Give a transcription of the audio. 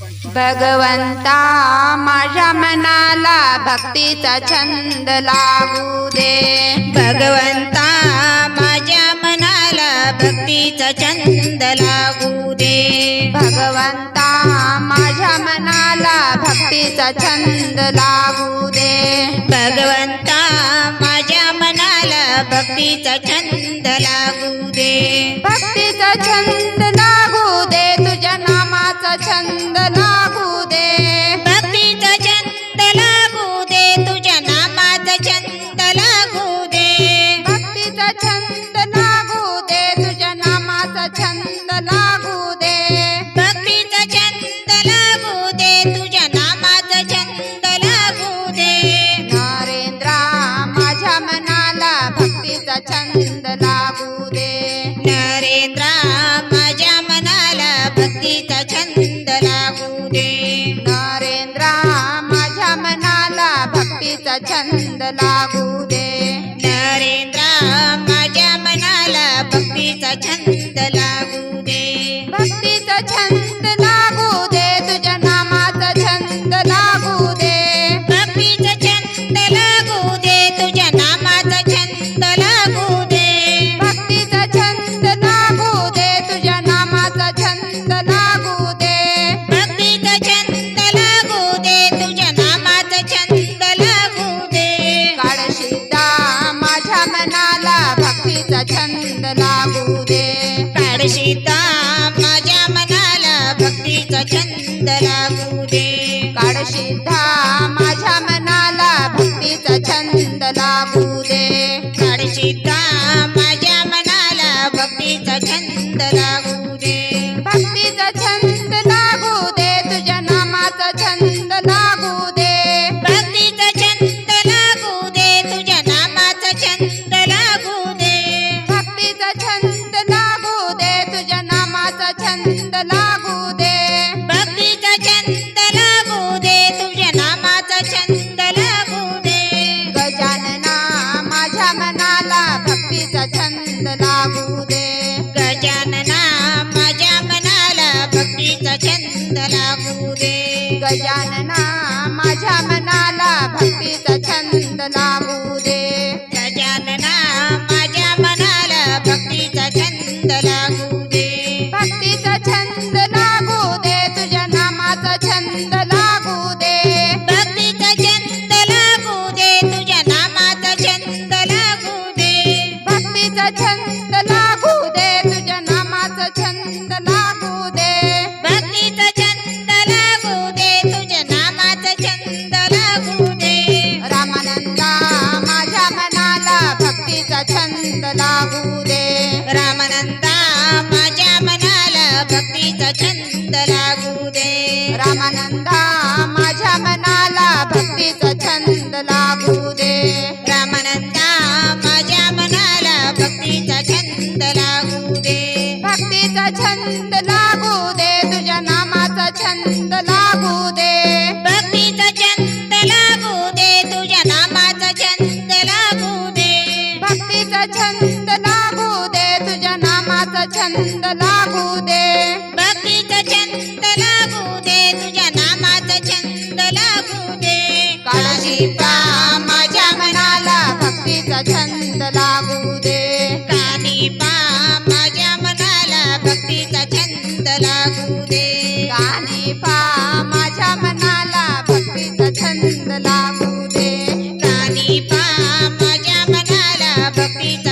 भगवंता माझ्या मनाला भक्तीचा छंद लागू दे. भगवंता माझ्या मनाला भक्तीचा छंद लागू दे. भगवंता माझ्या मनाला भक्तीचा छंद लागू दे. भगवंता माझ्या मनाला भक्तीचा छंद लागू दे. भक्तीचा छंद छंद लागू दे. नरेंद्रा माझ्या मनाला भक्तीचा छंद लागू दे. नरेंद्रा माझ्या मनाला भक्तीचा छंद लागू दे. नरेंद्रा माझ्या मनाला भक्तीचा छंद लागू दे. भक्तीचा छंद लागू दे तुझ्या नामाचा छंद लागू दे. भक्तीचा छंद लागू छंद लागू दे भक्तीचा छंद लागू दे तुझ्या नामाचा छंद लागू दे काळशीदा माझ्या मनाला भक्तीचा छंद लागू दे काळशीता माझ्या मनाला भक्तीचा छंद लागू दे काळशीदा माझ्या मनाला भक्तीचा छंद लागू दे काळशीता माझ्या मनाला भक्तीचा छंद छंद लागू दे. भक्तीचा छंद लागू दे. तुझ्या नामाचा छंद लागू दे. गजानना माझ्या मनाला भक्तीचा छंद लागू दे. गजानना माझ्या मनाला भक्तीचा छंद लागू दे. गजानना माझ्या मनाला भक्तीचा छंद लागू दे. छंद लागू दे भक्तीचा छंद लागू दे तुझ्या नामाचा छंद लागू दे रामानंदा माझ्या मनाला भक्तीचा छंद लागू दे रामानंदा माझ्या मनाला भक्तीचा छंद लागू दे रामानंदा माझ्या मनाला भक्तीचा छंद लागू छंद लागू दे तुझ्या नामाचा छंद लागू दे. भक्तीचा छंद लागू दे तुझ्या नामाचा छंद लागू दे. भक्तीचा छंद लागू दे तुझ्या नामाचा छंद लागू दे. भक्तीचा छंद लागू दे तुझ्या नामाचा छंद लागू दे. काळजीपा भक्तीचा